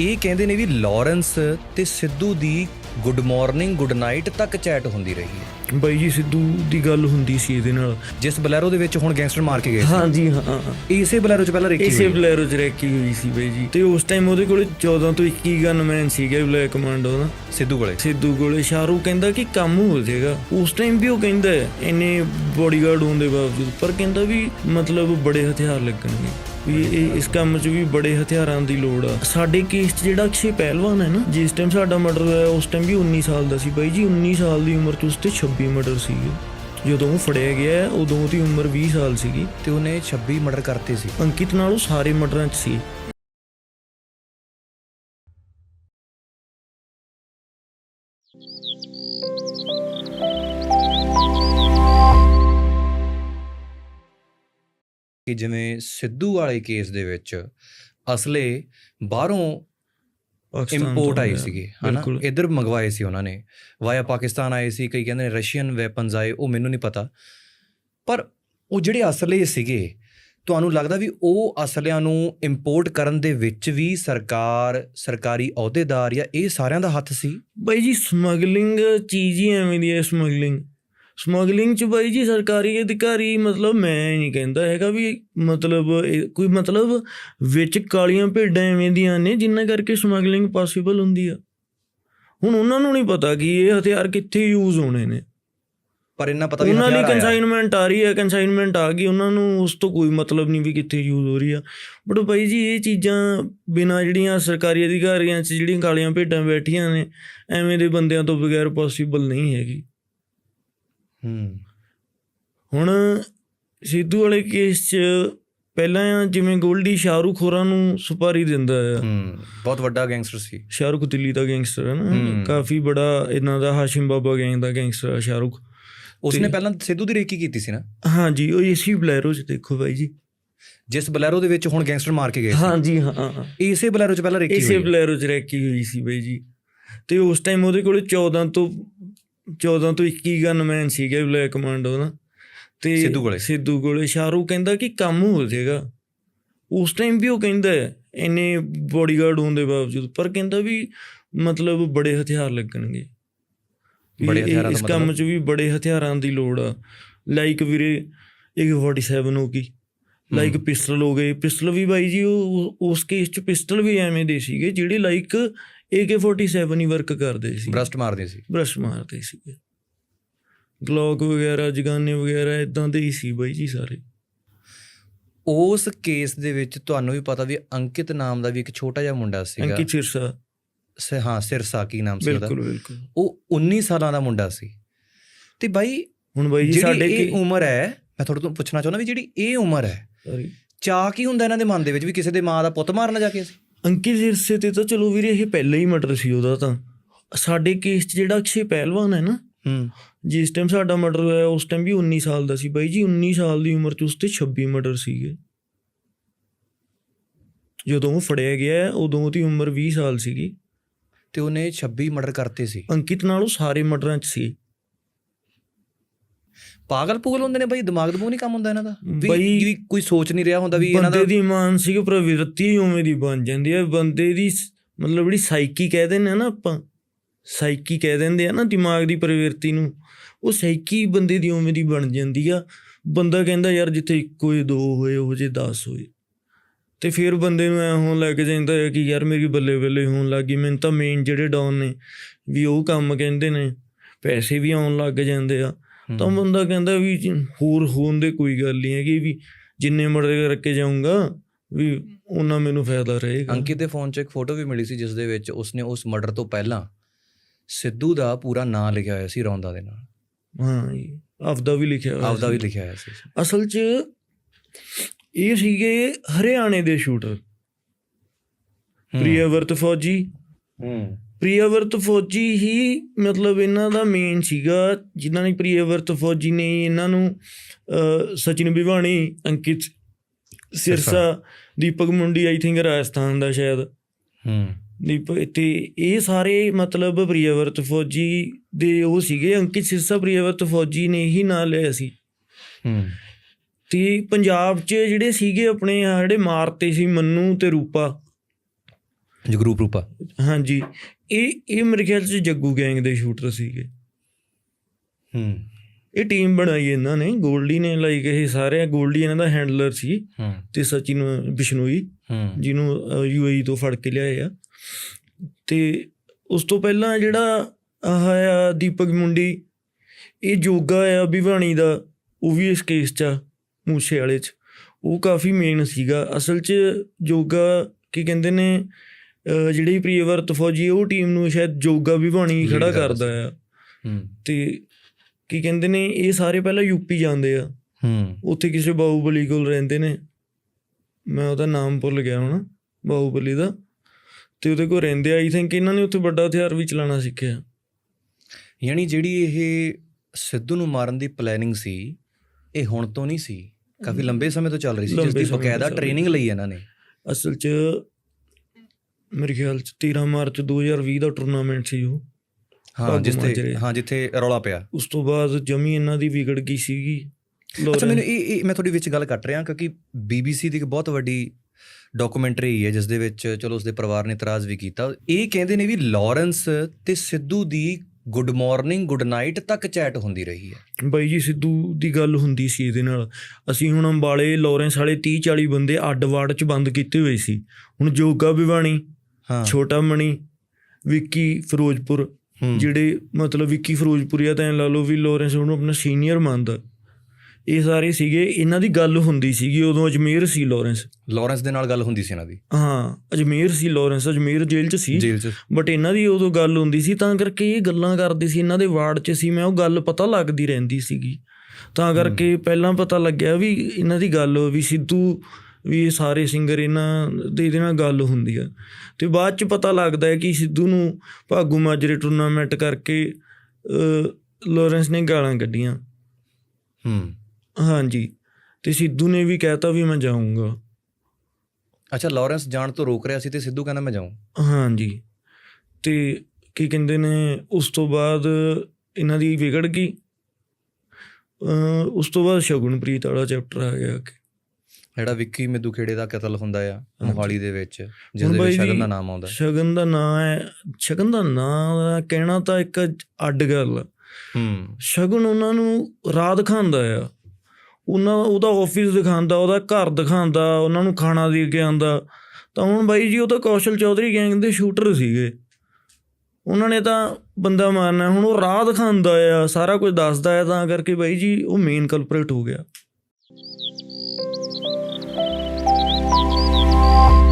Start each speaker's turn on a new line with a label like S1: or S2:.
S1: ਇਹ ਕਹਿੰਦੇ ਨੇ ਵੀ ਲਾਰੈਂਸ ਤੇ ਸਿੱਧੂ ਦੀ ਗੁੱਡ ਮਾਰਨਿੰਗ ਗੁੱਡ ਨਾਈਟ ਤੱਕ ਚੈਟ ਹੁੰਦੀ ਰਹੀ ਹੈ।
S2: ਬਾਈ ਜੀ ਸਿੱਧੂ ਦੀ ਗੱਲ ਹੁੰਦੀ ਸੀ ਇਹਦੇ ਨਾਲ।
S1: ਜਿਸ ਬਲੈਰੋ ਦੇ ਵਿੱਚ ਹੁਣ ਗੈਂਗਸਟਰ ਮਾਰ ਕੇ ਗਏ ਸੀ।
S2: ਹਾਂਜੀ ਹਾਂ
S1: ਇਸੇ ਬਲੈਰੋ ਚ ਪਹਿਲਾਂ ਰੇਕੀ
S2: ਇਸੇ ਬਲੈਰੋ ਚ ਰੈਕੀ ਹੋਈ ਸੀ ਬਾਈ ਜੀ। ਤੇ ਉਸ ਟਾਈਮ ਉਹਦੇ ਕੋਲੇ 14 ਤੋਂ 21 ਗਨਮੈਨ ਸੀਗੇ ਬਲੈਕ ਕਮਾਂਡੋ ਦਾ
S1: ਸਿੱਧੂ ਕੋਲੇ।
S2: ਸਿੱਧੂ ਕੋਲੇ ਸ਼ਾਹਰੂਖ ਕਹਿੰਦਾ ਕਿ ਕੰਮ ਹੋ ਜਾਏਗਾ। ਉਸ ਟਾਈਮ ਵੀ ਉਹ ਕਹਿੰਦਾ ਹੈ, ਇੰਨੇ ਬੋਡੀਗਾਰਡ ਹੋਣ ਦੇ ਬਾਵਜੂਦ। ਪਰ ਕਹਿੰਦਾ ਵੀ ਮਤਲਬ ਬੜੇ ਹਥਿਆਰ ਲੱਗਣਗੇ। ਵੀ ਇਹ ਇਸ ਕੰਮ 'ਚ ਵੀ ਬੜੇ ਹਥਿਆਰਾਂ ਦੀ ਲੋੜ ਆ। ਸਾਡੇ ਕੇਸ 'ਚ ਜਿਹੜਾ ਅਕਸ਼ੇ ਪਹਿਲਵਾਨ ਹੈ ਨਾ ਜਿਸ ਟਾਈਮ ਸਾਡਾ ਮਰਡਰ ਹੋਇਆ ਉਸ ਟਾਈਮ ਵੀ 19 ਸਾਲ ਦਾ ਸੀ ਬਾਈ ਜੀ। 19 ਸਾਲ ਦੀ ਉਮਰ 'ਚ ਉਸ ਤੇ 26 ਮਰਡਰ ਸੀਗੇ। ਜਦੋਂ ਉਹ ਫੜਿਆ ਗਿਆ ਉਦੋਂ ਉਹਦੀ ਉਮਰ 20 ਸਾਲ ਸੀਗੀ।
S1: ਤੇ ਉਹਨੇ 26 ਮਰਡਰ ਕਰਤੇ ਸੀ।
S2: ਅੰਕਿਤ ਨਾਲ ਉਹ ਸਾਰੇ ਮਰਡਰਾਂ 'ਚ ਸੀ।
S1: ਕਿ ਜਿਵੇਂ ਸਿੱਧੂ ਵਾਲੇ ਕੇਸ ਦੇ ਵਿੱਚ ਅਸਲੇ ਬਾਹਰੋਂ ਇੰਪੋਰਟ ਆਏ। ਸੀਗੇ ਹਨਾ? ਇੱਧਰ ਮੰਗਵਾਏ ਸੀ ਉਹਨਾਂ ਨੇ। ਵਾਇਆ ਪਾਕਿਸਤਾਨ ਆਏ ਸੀ ਕਈ ਕਹਿੰਦੇ ਨੇ ਰਸ਼ੀਅਨ ਵੈਪਨਸ ਆਏ ਉਹ ਮੈਨੂੰ ਨਹੀਂ ਪਤਾ। ਪਰ ਉਹ ਜਿਹੜੇ ਅਸਲੇ ਸੀਗੇ ਤੁਹਾਨੂੰ ਲੱਗਦਾ ਵੀ ਉਹ ਅਸਲਿਆਂ ਨੂੰ ਇੰਪੋਰਟ ਕਰਨ ਦੇ ਵਿੱਚ ਵੀ ਸਰਕਾਰ ਸਰਕਾਰੀ ਅਹੁਦੇਦਾਰ ਜਾਂ ਇਹ ਸਾਰਿਆਂ ਦਾ ਹੱਥ ਸੀ?
S2: ਬਾਈ ਜੀ ਸਮਗਲਿੰਗ ਚੀਜ਼ ਹੀ ਐਵੇਂ ਦੀ ਹੈ ਸਮਗਲਿੰਗ ਸਮਗਲਿੰਗ ਚ ਬਾਈ ਜੀ ਸਰਕਾਰੀ ਅਧਿਕਾਰੀ ਮਤਲਬ ਮੈਂ ਨਹੀਂ ਕਹਿੰਦਾ ਹੈਗਾ ਵੀ ਮਤਲਬ ਕੋਈ ਮਤਲਬ ਵਿੱਚ ਕਾਲੀਆਂ ਭੇਡਾਂ ਐਵੇਂ ਦੀਆਂ ਨੇ ਜਿੰਨਾਂ ਕਰਕੇ ਸਮਗਲਿੰਗ ਪੋਸੀਬਲ ਹੁੰਦੀ ਆ। ਹੁਣ ਉਹਨਾਂ ਨੂੰ ਨਹੀਂ ਪਤਾ ਕਿ ਇਹ ਹਥਿਆਰ ਕਿੱਥੇ ਯੂਜ਼ ਹੋਣੇ ਨੇ।
S1: ਪਰ ਇਹਨਾਂ ਪਤਾ ਵੀ
S2: ਉਹਨਾਂ ਲਈ। ਕੰਸਾਈਨਮੈਂਟ ਆ ਰਹੀ ਹੈ ਕੰਸਾਈਨਮੈਂਟ ਆ ਗਈ ਉਹਨਾਂ ਨੂੰ ਉਸ ਤੋਂ ਕੋਈ ਮਤਲਬ ਨਹੀਂ ਵੀ ਕਿੱਥੇ ਯੂਜ਼ ਹੋ ਰਹੀ ਆ। ਬਟ ਬਾਈ ਜੀ ਇਹ ਚੀਜ਼ਾਂ ਬਿਨਾ ਜਿਹੜੀਆਂ ਸਰਕਾਰੀ ਅਧਿਕਾਰੀਆਂ 'ਚ ਜਿਹੜੀਆਂ ਕਾਲੀਆਂ ਭੇਡਾਂ ਬੈਠੀਆਂ ਨੇ ਐਵੇਂ ਦੇ ਬੰਦਿਆਂ ਤੋਂ ਬਗੈਰ ਪੋਸੀਬਲ ਨਹੀਂ ਹੈਗੀ।
S1: ਹੂੰ।
S2: ਹੁਣ ਸਿੱਧੂ ਵਾਲੇ ਕੇਸ 'ਚ ਪਹਿਲਾਂ ਜਿਵੇਂ ਗੋਲਡੀ ਸ਼ਾਹਰੂਖ ਹੋਰਾਂ ਨੂੰ ਸੁਪਾਰੀ ਦਿੰਦਾ ਆ।
S1: ਹੂੰ ਬਹੁਤ ਵੱਡਾ ਗੈਂਗਸਟਰ ਸੀ।
S2: ਸ਼ਾਹਰੂਖ ਦਿੱਲੀ ਦਾ ਗੈਂਗਸਟਰ ਹੈ ਨਾ। ਕਾਫੀ ਬੜਾ ਇਹਨਾਂ ਦਾ ਹਾਸ਼ਿਮ ਬਾਬਾ ਗੈਂਗ ਦਾ ਗੈਂਗਸਟਰ ਸ਼ਾਹਰੂਖ।
S1: ਉਸਨੇ ਪਹਿਲਾਂ ਸਿੱਧੂ ਦੀ ਰੇਕੀ ਕੀਤੀ ਸੀ ਨਾ?
S2: ਹਾਂਜੀ ਉਹ ਏਸੀ ਬਲੈਰੋ 'ਚ ਦੇਖੋ ਬਾਈ ਜੀ।
S1: ਜਿਸ ਬਲੈਰੋ ਦੇ ਵਿੱਚ ਹੁਣ ਗੈਂਗਸਟਰ ਮਾਰ ਕੇ ਗਏ ਸੀ।
S2: ਹਾਂਜੀ ਹਾਂ
S1: ਇਸੇ ਬਲੈਰੋ ਚ ਪਹਿਲਾਂ ਰੇਕੀ
S2: ਇਸੇ
S1: ਹੋਈ ਹੈ।
S2: ਬਲੈਰੋ ਚ ਰੈਕੀ ਹੋਈ ਸੀ ਬਾਈ ਜੀ। ਤੇ ਉਸ ਟਾਈਮ ਉਹਦੇ ਕੋਲੇ 14 ਤੋਂ 14 ਤੋਂ 21 ਗਨਮੈਨ ਸੀਗੇ ਬਲੈਕ ਕਮਾਂਡੋ ਦਾ ਤੇ
S1: ਸਿੱਧੂ ਕੋਲੇ।
S2: ਸਿੱਧੂ ਕੋਲੇ ਸ਼ਾਹਰੂਖ ਕਹਿੰਦਾ ਕਿ ਕੰਮ ਹੋ ਜਾਏਗਾ। ਉਸ ਟਾਈਮ ਵੀ ਉਹ ਕਹਿੰਦਾ ਇੰਨੇ ਬੋਡੀਗਾਰਡ ਹੋਣ ਦੇ ਬਾਵਜੂਦ ਪਰ ਕਹਿੰਦਾ ਵੀ ਮਤਲਬ ਬੜੇ ਹਥਿਆਰ ਲੱਗਣਗੇ।
S1: ਬੜੇ ਹਥਿਆਰਾਂ ਦਾ
S2: ਇਸ ਕੰਮ? 'ਚ ਵੀ ਬੜੇ ਹਥਿਆਰਾਂ ਦੀ ਲੋੜ ਆ। ਲਾਈਕ ਵੀਰੇ ਇੱਕ 47 ਹੋ ਗਈ। ਲਾਈਕ ਪਿਸਟਲ ਹੋ ਗਏ। ਪਿਸਟਲ ਵੀ ਬਾਈ ਜੀ ਉਹ ਉਸ ਕੇਸ 'ਚ ਪਿਸਟਲ ਵੀ ਐਵੇਂ ਦੇ ਸੀਗੇ ਜਿਹੜੇ ਲਾਈਕ AK47 ਹੀ ਵਰਕ ਕਰਦੇ ਸੀ।
S1: ਬ੍ਰਸਟ ਮਾਰਦੇ ਸੀ।
S2: ਬ੍ਰਸ਼ ਮਾਰਦੇ ਸੀਗੇ ਗਲੋਕ ਵਗੈਰਾ ਜਗਾਨੇ ਵਗੈਰਾ ਇਦਾਂ ਦੇ ਹੀ ਸੀ ਬਾਈ ਜੀ ਸਾਰੇ।
S1: ਉਸ ਕੇਸ ਦੇ ਵਿੱਚ ਤੁਹਾਨੂੰ ਵੀ ਪਤਾ ਵੀ ਅੰਕਿਤ ਨਾਮ ਦਾ ਵੀ ਇੱਕ ਛੋਟਾ ਜਿਹਾ ਮੁੰਡਾ ਸੀਗਾ।
S2: ਅੰਕਿਤ ਸਿਰਸਾ।
S1: ਸ- ਹਾਂ ਸਿਰਸਾ ਕੀ ਨਾਮ ਸੀ ਉਹਦਾ?
S2: ਬਿਲਕੁਲ ਬਿਲਕੁਲ।
S1: ਉਹ 19 ਸਾਲਾਂ ਦਾ ਮੁੰਡਾ ਸੀ। ਤੇ ਬਾਈ
S2: ਹੁਣ ਬਾਈ ਜੀ ਸਾਡੇ ਕੀ
S1: ਉਮਰ ਹੈ ਮੈਂ ਤੁਹਾਡੇ ਤੋਂ ਪੁੱਛਣਾ ਚਾਹੁੰਦਾ ਵੀ ਜਿਹੜੀ ਇਹ ਉਮਰ ਹੈ
S2: Sorry.
S1: ਚਾਹ ਕੀ ਹੁੰਦਾ ਇਹਨਾਂ ਦੇ ਮਨ ਦੇ ਵਿੱਚ ਵੀ ਕਿਸੇ ਦੇ ਮਾਂ ਦਾ ਪੁੱਤ ਮਾਰਨਾ ਜਾ ਕੇ ਅਸੀਂ
S2: ਅੰਕਿਤ ਸਿਰਸੇ ਤੇ ਤਾਂ ਚਲੋ ਵੀਰੇ ਇਹ ਪਹਿਲਾਂ ਹੀ ਮਰਡਰ ਸੀ ਉਹਦਾ ਤਾਂ। ਸਾਡੇ ਕੇਸ 'ਚ ਜਿਹੜਾ ਅਕਸ਼ੇ ਪਹਿਲਵਾਨ ਹੈ ਨਾ
S1: ਹੂੰ।
S2: ਜਿਸ ਟਾਈਮ ਸਾਡਾ ਮਰਡਰ ਹੋਇਆ ਉਸ ਟਾਈਮ ਵੀ 19 ਸਾਲ ਦਾ ਸੀ ਬਾਈ ਜੀ। 19 ਸਾਲ ਦੀ ਉਮਰ 'ਚ ਉਸ ਤੇ 26 ਮਰਡਰ ਸੀਗੇ। ਜਦੋਂ ਉਹ ਫੜਿਆ ਗਿਆ ਉਦੋਂ ਉਹਦੀ ਉਮਰ 20 ਸਾਲ ਸੀਗੀ।
S1: ਤੇ ਉਹਨੇ 26 ਮਰਡਰ ਕਰਤੇ ਸੀ।
S2: ਅੰਕਿਤ ਨਾਲ ਉਹ ਸਾਰੇ ਮਰਡਰਾਂ 'ਚ ਸੀ।
S1: ਪਾਗਲ ਪੂਗਲ ਹੁੰਦੇ ਨੇ ਬਾਈ ਦਿਮਾਗ ਦਮੂਹ ਨਹੀਂ ਕੰਮ ਹੁੰਦਾ ਇਹਨਾਂ ਦਾ? ਵੀ ਕੋਈ ਸੋਚ ਨਹੀਂ ਰਿਹਾ ਹੁੰਦਾ ਵੀ ਇਹਨਾਂ
S2: ਬੰਦੇ
S1: ਦਾ
S2: ਦੀ ਮਾਨਸਿਕ ਪ੍ਰਵਿਰਤੀ ਉਵੇਂ ਦੀ ਬਣ ਜਾਂਦੀ ਹੈ। ਬੰਦੇ ਦੀ ਮਤਲਬ ਜਿਹੜੀ ਸਾਈਕੀ ਕਹਿ ਦਿੰਦੇ ਆ ਨਾ ਆਪਾਂ ਸਾਈਕੀ ਕਹਿ ਦਿੰਦੇ ਆ ਨਾ ਦਿਮਾਗ ਦੀ ਪ੍ਰਵਿਰਤੀ ਨੂੰ ਉਹ ਸਾਈਕੀ ਬੰਦੇ ਦੀ ਉਵੇਂ ਦੀ ਬਣ ਜਾਂਦੀ ਆ। ਬੰਦਾ ਕਹਿੰਦਾ ਯਾਰ ਜਿੱਥੇ ਇੱਕੋ ਹੀ ਦੋ ਹੋਏ ਉਹ ਜੇ 10 ਹੋਏ। ਤੇ ਫਿਰ ਬੰਦੇ ਨੂੰ ਐ ਹੋਣ ਲੱਗ ਜਾਂਦਾ ਹੈ ਕਿ ਯਾਰ ਮੇਰੀ ਬੱਲੇ ਬੱਲੇ ਹੋਣ ਲੱਗੀ ਮੈਨੂੰ ਤਾਂ ਮੇਨ ਜਿਹੜੇ ਡਾਊਨ ਨੇ ਵੀ ਉਹ ਕੰਮ ਕਹਿੰਦੇ ਨੇ ਪੈਸੇ ਵੀ ਆਉਣ ਲੱਗ ਜਾਂਦੇ ਆ। ਤਾਂ ਬੰਦਾ ਕਹਿੰਦਾ ਵੀ ਹੋਰ ਹੋਣ ਦੇ ਕੋਈ ਗੱਲ ਨਹੀਂ ਹੈਗੀ ਵੀ ਜਿੰਨੇ ਮਰਦੇ ਕਰਕੇ ਜਾਊਂਗਾ ਵੀ ਉਹਨਾਂ ਮੈਨੂੰ ਫਾਇਦਾ ਰਹੇਗਾ।
S1: ਅੰਕਿਤ ਦੇ ਫੋਨ 'ਚ ਇੱਕ ਫੋਟੋ ਵੀ ਮਿਲੀ ਸੀ ਜਿਸ ਦੇ ਵਿੱਚ ਉਸਨੇ ਉਸ ਮਰਡਰ ਤੋਂ ਪਹਿਲਾਂ ਸਿੱਧੂ ਦਾ ਪੂਰਾ ਨਾਂ ਲਿਖਿਆ ਹੋਇਆ ਸੀ ਰੌਂਦਾ ਦੇ ਨਾਲ।
S2: ਹਾਂ ਜੀ ਆਪਦਾ ਵੀ ਲਿਖਿਆ ਹੋਇਆ
S1: ਆਪਦਾ ਵੀ। ਲਿਖਿਆ ਹੋਇਆ ਸੀ।
S2: ਅਸਲ 'ਚ ਇਹ ਸੀਗੇ ਹਰਿਆਣੇ ਦੇ ਸ਼ੂਟਰ। ਪ੍ਰਿਯਵਰਤ ਫੌਜੀ।
S1: ਹੂੰ।
S2: ਪ੍ਰਿਯਵਰਤ ਫੌਜੀ ਹੀ ਮਤਲਬ ਇਹਨਾਂ ਦਾ ਮੇਨ ਸੀਗਾ ਜਿਨ੍ਹਾਂ ਨੇ ਪ੍ਰਿਯਵਰਤ ਫੌਜੀ ਨੇ ਇਹਨਾਂ ਨੂੰ ਸਚਿਨ ਬਿਵਾਣੀ ਅੰਕਿਤ ਸਿਰਸਾ ਦੀਪਕ ਮੁੰਡੀ ਆਈ ਥਿੰਕ ਰਾਜਸਥਾਨ ਦਾ ਸ਼ਾਇਦ।
S1: ਹੂੰ।
S2: ਦੀਪਕ ਤੇ ਇਹ ਸਾਰੇ ਮਤਲਬ ਪ੍ਰਿਯਵਰਤ ਫੌਜੀ ਦੇ ਉਹ ਸੀਗੇ ਅੰਕਿਤ ਸਿਰਸਾ ਪ੍ਰਿਯਵਰਤ ਫੌਜੀ ਨੇ ਹੀ ਨਾਂ ਲਿਆ ਸੀ।
S1: ਹੂੰ।
S2: ਤੇ ਪੰਜਾਬ 'ਚ ਜਿਹੜੇ ਸੀਗੇ ਆਪਣੇ ਜਿਹੜੇ ਮਾਰਤੇ ਸੀ ਮੰਨੂ ਤੇ ਰੂਪਾ।
S1: ਜਗਰੂਪ ਰੂਪਾ।
S2: ਹਾਂਜੀ। ਇਹ ਇਹ ਮੇਰੇ ਖਿਆਲ 'ਚ ਜੱਗੂ ਗੈਂਗ ਦੇ ਸ਼ੂਟਰ ਸੀਗੇ।
S1: ਹੂੰ।
S2: ਇਹ ਟੀਮ ਬਣਾਈ ਇਹਨਾਂ ਨੇ ਗੋਲਡੀ ਨੇ ਲਾਈਕ ਇਹ ਸਾਰੇ ਗੋਲਡੀ ਇਹਨਾਂ ਦਾ ਹੈਂਡਲਰ ਸੀ ਤੇ ਸਚਿਨ ਬਿਸ਼ਨੋਈ ਜਿਹਨੂੰ ਯੂਏਈ ਤੋਂ ਫੜ ਕੇ ਲਿਆਏ ਆ। ਤੇ ਉਸ ਤੋਂ ਪਹਿਲਾਂ ਜਿਹੜਾ ਆਹ ਆ ਦੀਪਕ ਮੁੰਡੀ ਇਹ ਜੋਗਾ ਆ ਭਿਵਾਣੀ ਦਾ ਉਹ ਵੀ ਇਸ ਕੇਸ 'ਚ ਮੂਸੇ ਵਾਲੇ 'ਚ। ਉਹ ਕਾਫੀ ਮੇਨ ਸੀਗਾ। ਅਸਲ 'ਚ ਜੋਗਾ ਕੀ ਕਹਿੰਦੇ ਨੇ ਜਿਹੜੀ ਪ੍ਰੀਵਰਤ ਫੌਜੀ ਉਹ ਟੀਮ ਨੂੰ ਸ਼ਾਇਦ ਜੋਗਾ ਭਿਵਾਣੀ
S1: Lead
S2: ਖੜਾ
S1: ਕਰਦਾ
S2: ਆ। ਤੇ ਕੀ ਕਹਿੰਦੇ ਨੇ ਇਹ ਸਾਰੇ ਪਹਿਲਾਂ ਯੂਪੀ ਜਾਂਦੇ ਆ।
S1: ਹੂੰ।
S2: ਉੱਥੇ ਕਿਸੇ ਬਾਹੂਬਲੀ ਕੋਲ ਰਹਿੰਦੇ ਨੇ। ਮੈਂ ਉਹਦਾ ਨਾਮ ਭੁੱਲ ਗਿਆ ਹੁਣ ਬਾਹੂਬਲੀ ਦਾ। ਤੇ ਉਹਦੇ ਕੋਲ ਰਹਿੰਦੇ ਆਈ ਥਿੰਕ ਇਹਨਾਂ ਨੇ ਉੱਥੇ ਵੱਡਾ ਹਥਿਆਰ ਵੀ ਚਲਾਉਣਾ ਸਿੱਖਿਆ।
S1: ਯਾਨੀ ਜਿਹੜੀ ਇਹ ਸਿੱਧੂ ਨੂੰ ਮਾਰਨ ਦੀ ਪਲੈਨਿੰਗ ਸੀ ਇਹ ਹੁਣ ਤੋਂ ਨਹੀਂ ਸੀ। ਕਾਫੀ ਲੰਬੇ ਸਮੇਂ ਤੋਂ ਚੱਲ ਰਹੀ ਸੀ ਜਿਸ ਦੀ ਬਕਾਇਦਾ ਟ੍ਰੇਨਿੰਗ ਲਈ ਇਹਨਾਂ ਨੇ।
S2: ਅਸਲ 'ਚ ਮੇਰੇ ਖਿਆਲ 'ਚ 13 ਮਾਰਚ 2020 ਦਾ ਟੂਰਨਾਮੈਂਟ ਸੀ ਉਹ।
S1: ਹਾਂ ਜਿੱਥੇ। ਹਾਂ ਜਿੱਥੇ ਰੌਲਾ ਪਿਆ।
S2: ਉਸ ਤੋਂ ਬਾਅਦ ਜਮੀ ਇਹਨਾਂ ਦੀ ਵਿਗੜ ਗਈ ਸੀਗੀ
S1: ਅੱਛਾ ਮੈਨੂੰ ਇਹ ਮੈਂ ਤੁਹਾਡੀ ਵਿੱਚ ਗੱਲ ਕੱਟ ਰਿਹਾ ਕਿਉਂਕਿ BBC ਦੀ ਇੱਕ ਬਹੁਤ ਵੱਡੀ ਡਾਕੂਮੈਂਟਰੀ ਹੈ ਜਿਸ ਦੇ ਵਿੱਚ ਚਲੋ ਉਸਦੇ ਪਰਿਵਾਰ ਨੇ ਇਤਰਾਜ਼ ਵੀ ਕੀਤਾ। ਇਹ ਕਹਿੰਦੇ ਨੇ ਵੀ ਲਾਰੈਂਸ ਤੇ ਸਿੱਧੂ ਦੀ ਗੁੱਡ ਮਾਰਨਿੰਗ ਗੁੱਡ ਨਾਈਟ ਤੱਕ ਚੈਟ ਹੁੰਦੀ ਰਹੀ ਹੈ।
S2: ਬਾਈ ਜੀ ਸਿੱਧੂ ਦੀ ਗੱਲ ਹੁੰਦੀ ਸੀ ਇਹਦੇ ਨਾਲ। ਅਸੀਂ ਹੁਣ ਅੰਬਾਲੇ ਲਾਰੈਂਸ ਵਾਲੇ 30 40 ਬੰਦੇ ਅੱਡ ਵਾਰਡ 'ਚ ਬੰਦ ਕੀਤੇ ਹੋਏ ਸੀ। ਹੁਣ ਜੋਗਾ ਭਿਵਾਣੀ
S1: ਹਾਂ
S2: ਛੋਟਾ ਮਣੀ ਵਿੱਕੀ ਫਿਰੋਜ਼ਪੁਰ। ਜਿਹੜੇ ਮਤਲਬ ਵਿੱਕੀ ਫਿਰੋਜ਼ਪੁਰੀਆ ਤਾਂ ਲਾ ਲਓ ਵੀ ਲੋਰੈਂਸ ਉਹਨੂੰ ਆਪਣਾ ਸੀਨੀਅਰ ਮੰਨਦਾ। ਇਹ ਸਾਰੇ ਸੀਗੇ ਇਹਨਾਂ ਦੀ ਗੱਲ ਹੁੰਦੀ ਸੀਗੀ ਉਦੋਂ ਅਜਮੇਰ ਸੀ ਲੋਰੈਂਸ।
S1: ਲਾਰੈਂਸ ਦੇ ਨਾਲ ਗੱਲ ਹੁੰਦੀ ਸੀ ਇਹਨਾਂ ਦੀ।
S2: ਹਾਂ ਅਜਮੇਰ ਸੀ ਲੋਰੈਂਸ ਅਜਮੇਰ ਜੇਲ੍ਹ 'ਚ ਸੀ।
S1: ਜੇਲ੍ਹ 'ਚ।
S2: ਬਟ ਇਹਨਾਂ ਦੀ ਉਦੋਂ ਗੱਲ ਹੁੰਦੀ ਸੀ ਤਾਂ ਕਰਕੇ ਇਹ ਗੱਲਾਂ ਕਰਦੇ ਸੀ ਇਹਨਾਂ ਦੇ ਵਾਰਡ 'ਚ ਸੀ ਮੈਂ ਉਹ ਗੱਲ ਪਤਾ ਲੱਗਦੀ ਰਹਿੰਦੀ ਸੀਗੀ। ਤਾਂ ਕਰਕੇ ਪਹਿਲਾਂ ਪਤਾ ਲੱਗਿਆ ਵੀ ਇਹਨਾਂ ਦੀ ਗੱਲ ਵੀ ਸਿੱਧੂ ਵੀ ਇਹ ਸਾਰੇ ਸਿੰਗਰ ਇਹਨਾਂ ਦੇ ਇਹਦੇ ਨਾਲ ਗੱਲ ਹੁੰਦੀ ਆ। ਤੇ ਬਾਅਦ 'ਚ ਪਤਾ ਲੱਗਦਾ ਹੈ ਕਿ ਸਿੱਧੂ ਨੂੰ ਭਾਗੂ ਮਾਜਰੇ ਟੂਰਨਾਮੈਂਟ ਕਰਕੇ ਲਾਰੈਂਸ ਨੇ ਗਾਲਾਂ ਕੱਢੀਆਂ।
S1: ਹੂੰ।
S2: ਹਾਂਜੀ। ਤੇ ਸਿੱਧੂ ਨੇ ਵੀ ਕਹਿਤਾ ਵੀ ਮੈਂ ਜਾਊਂਗਾ।
S1: ਅੱਛਾ ਲਾਰੈਂਸ ਜਾਣ ਤੋਂ ਰੋਕ ਰਿਹਾ ਸੀ ਤੇ ਸਿੱਧੂ ਕਹਿੰਦਾ ਮੈਂ ਜਾਊਂ।
S2: ਹਾਂਜੀ। ਤੇ ਕੀ ਕਹਿੰਦੇ ਨੇ ਉਸ ਤੋਂ ਬਾਅਦ ਇਹਨਾਂ ਦੀ ਵਿਗੜ ਗਈ। ਉਸ ਤੋਂ ਬਾਅਦ ਸ਼ਗੁਨਪ੍ਰੀਤ ਵਾਲਾ ਚੈਪਟਰ ਆ ਗਿਆ ਕਿ
S1: ਜਿਹੜਾ ਵਿੱਕੀ ਮਿੱਦੂ ਖੇੜੇ ਦਾ ਕਤਲ ਹੁੰਦਾ ਆ। ਮੋਹਾਲੀ ਦੇ ਵਿੱਚ ਜਿਸ ਦੇ ਵਿੱਚ ਸ਼ਗਨ ਦਾ ਨਾਮ ਆਉਂਦਾ।
S2: ਸ਼ਗਨ ਦਾ ਨਾਂ ਹੈ ਸ਼ਗਨ ਦਾ ਨਾਂ ਕਹਿਣਾ ਤਾਂ ਇੱਕ ਅੱਡ ਗੱਲ
S1: ਹੂੰ।
S2: ਸ਼ਗਨ ਉਹਨਾਂ ਨੂੰ ਰਾਹ ਦਿਖਾਉਂਦਾ ਆ। ਉਹਨਾਂ ਉਹਦਾ ਆਫਿਸ ਦਿਖਾਉਂਦਾ ਉਹਦਾ ਘਰ ਦਿਖਾਉਂਦਾ ਉਹਨਾਂ ਨੂੰ ਖਾਣਾ ਦੇ ਕੇ ਆਂਦਾ ਤਾਂ ਹੁਣ ਬਾਈ ਜੀ ਉਹ ਤਾਂ ਕੌਸ਼ਲ ਚੌਧਰੀ ਗੈਂਗ ਦੇ ਸ਼ੂਟਰ ਸੀਗੇ। ਉਹਨਾਂ ਨੇ ਤਾਂ ਬੰਦਾ ਮਾਰਨਾ ਹੁਣ ਉਹ ਰਾਹ ਦਿਖਾਉਂਦਾ ਆ ਸਾਰਾ ਕੁਝ ਦੱਸਦਾ ਆ ਤਾਂ ਕਰਕੇ ਬਾਈ ਜੀ ਉਹ ਮੇਨ ਕਲਪਰੇਟ ਹੋ ਗਿਆ। Thank you.